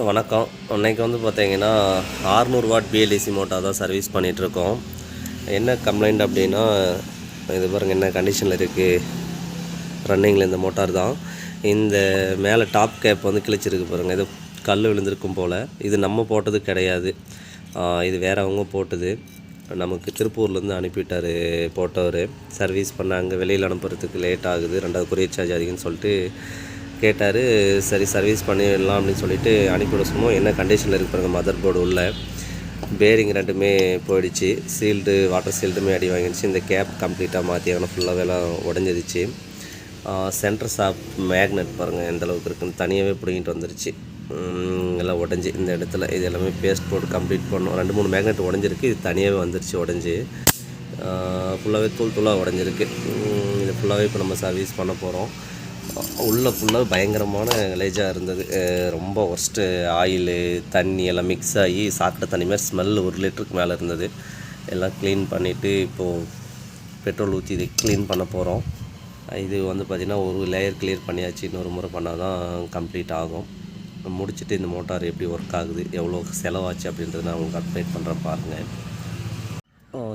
வணக்கம். இன்றைக்கி வந்து பார்த்தீங்கன்னா 600 வாட் பிஎல்இசி மோட்டார் தான் சர்வீஸ் பண்ணிகிட்ருக்கோம் என்ன கம்ப்ளைண்ட் அப்படின்னா இது பாருங்கள் என்ன கண்டிஷனில் இருக்குது ரன்னிங்கில் இந்த மோட்டார் தான். இந்த மேலே டாப் கேப் வந்து கிழிச்சிருக்கு பாருங்கள் இது கல் விழுந்திருக்கும் போல். இது நம்ம போட்டது கிடையாது. இது வேறவங்க போட்டது. நமக்கு திருப்பூர்லேருந்து அனுப்பிட்டார் போட்டவர். சர்வீஸ் பண்ண அங்கே வெளியில் அனுப்புறதுக்கு லேட் ஆகுது. ரெண்டாவது கொரியர் சார்ஜ் அதிகம்னு சொல்லிட்டு கேட்டார் சரி சர்வீஸ் பண்ணிடலாம் அப்படின்னு சொல்லிட்டு அனுப்பிவிட சொன்னோம். என்ன கண்டிஷனில் இருக்கு மதர் போர்டு உள்ள. பேரிங் ரெண்டுமே போயிடுச்சு. சீல்டு வாட்டர் சீல்டுமே அடி வாங்கிடுச்சு. இந்த கேப் கம்ப்ளீட்டாக மாற்றி ஆனால் ஃபுல்லாகவே எல்லாம் உடஞ்சிருச்சு. சென்டர் ஷாப் மேக்னெட் பாருங்கள் எந்த அளவுக்கு இருக்குன்னு தனியாகவே பிடிங்கிட்டு வந்துருச்சு. எல்லாம் உடஞ்சி இந்த இடத்துல. இது எல்லாமே பேஸ்ட் போட்டு கம்ப்ளீட் பண்ணோம். ரெண்டு மூணு மேக்னெட் உடஞ்சிருக்கு. இது தனியாகவே வந்துருச்சு உடஞ்சி. ஃபுல்லாகவே தூள் தூளாக உடஞ்சிருக்கு. இது ஃபுல்லாகவே இப்போ நம்ம சர்வீஸ் பண்ண போகிறோம் உள்ளே ஃபுல்லாக பயங்கரமான லேஜாக இருந்தது. ரொம்ப ஒர்ஸ்ட்டு ஆயிலு தண்ணி எல்லாம் மிக்ஸ் ஆகி சாக்கடை தண்ணி மாதிரி ஸ்மெல் ஒரு லிட்டருக்கு மேலே இருந்தது. எல்லாம் க்ளீன் பண்ணிவிட்டு இப்போது பெட்ரோல் ஊற்றி இது க்ளீன் பண்ண போகிறோம் இது வந்து பார்த்திங்கன்னா ஒரு லேயர் கிளியர் பண்ணியாச்சு. இன்னொரு முறை பண்ணால் தான் கம்ப்ளீட் ஆகும். முடிச்சுட்டு இந்த மோட்டார் எப்படி ஒர்க் ஆகுது எவ்வளோ செலவாச்சு அப்படின்றத நான் உங்களுக்கு அப்டேட் பண்ணுறேன் பாருங்கள்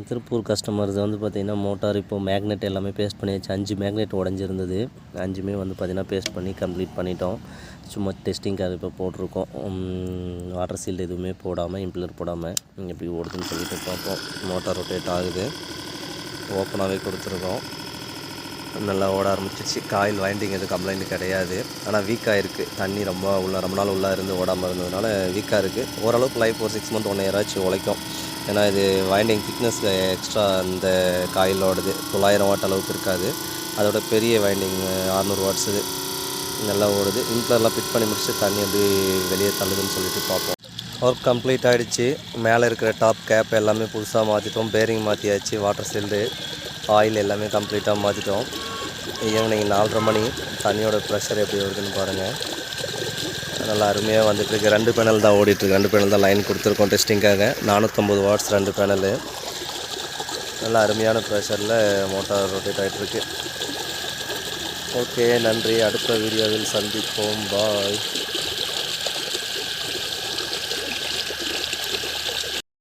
திருப்பூர் கஸ்டமர்ஸ் வந்து பார்த்திங்கன்னா மோட்டார் இப்போ மேக்னெட் எல்லாமே பேஸ்ட் பண்ணியாச்சு அஞ்சு மேக்னெட் உடஞ்சிருந்தது. அஞ்சுமே வந்து பார்த்திங்கன்னா பேஸ்ட் பண்ணி கம்ப்ளீட் பண்ணிட்டோம். சும்மா டெஸ்டிங்காக இப்போ போட்டிருக்கோம். வாட்டர் சீல்டு எதுவுமே போடாமல் இம்ப்ளர் போடாமல் எப்படி ஓடுதுன்னு சொல்லிட்டு பார்ப்போம். மோட்டார் ரொட்டேட் ஆகுது. ஓப்பனாகவே கொடுத்துருக்கோம். நல்லா ஓட ஆரம்பிச்சிச்சு காயில் வைண்டிங் எதுவும் கம்ப்ளைண்ட் கிடையாது. ஆனால் வீக்காக இருக்குது தண்ணி ரொம்ப உள்ள ரொம்ப நாள் உள்ளே இருந்து ஓடாமல் இருந்ததுனால வீக்காக இருக்குது ஓரளவுக்கு லைஃப் ஒரு சிக்ஸ் மந்த் ஒன் இயர் ஆச்சு உழைக்கும். ஏன்னா இது வைண்டிங் திக்னஸ் எக்ஸ்ட்ரா அந்த காயிலோடது தொள்ளாயிரம் வாட் அளவுக்கு இருக்காது. அதோட பெரிய வைண்டிங் அறநூறு வாட்ஸ் இது. நல்லா ஓடுது. இம்ப்ளர்லாம் ஃபிட் பண்ணி முடிச்சு தண்ணி எப்படி வெளியே தள்ளுதுன்னு சொல்லிட்டு பார்ப்போம். ஒர்க் கம்ப்ளீட் ஆகிடுச்சு மேலே இருக்கிற டாப் கேப் எல்லாமே புதுசாக மாற்றிட்டோம் பேரிங் மாற்றியாச்சு வாட்டர் சீல்டு ஆயில் எல்லாமே கம்ப்ளீட்டாக மாற்றிட்டோம் ஈவினிங் நாலரை மணி. தண்ணியோட ப்ரெஷர் எப்படி வருதுன்னு பாருங்கள் நல்லா அருமையாக வந்துட்டுருக்கு. ரெண்டு பேனல் தான் ஓடிட்டுருக்கு. ரெண்டு பேனல் தான் லைன் கொடுத்துருக்கோம் டெஸ்டிங்காக நானூற்றம்பது வாட்ஸ் ரெண்டு பேனலு நல்லா அருமையான ப்ரெஷரில் மோட்டார் ரொட்டேட் ஆகிட்டுருக்கு ஓகே நன்றி. அடுத்த வீடியோவில் சந்திப்போம். பாய்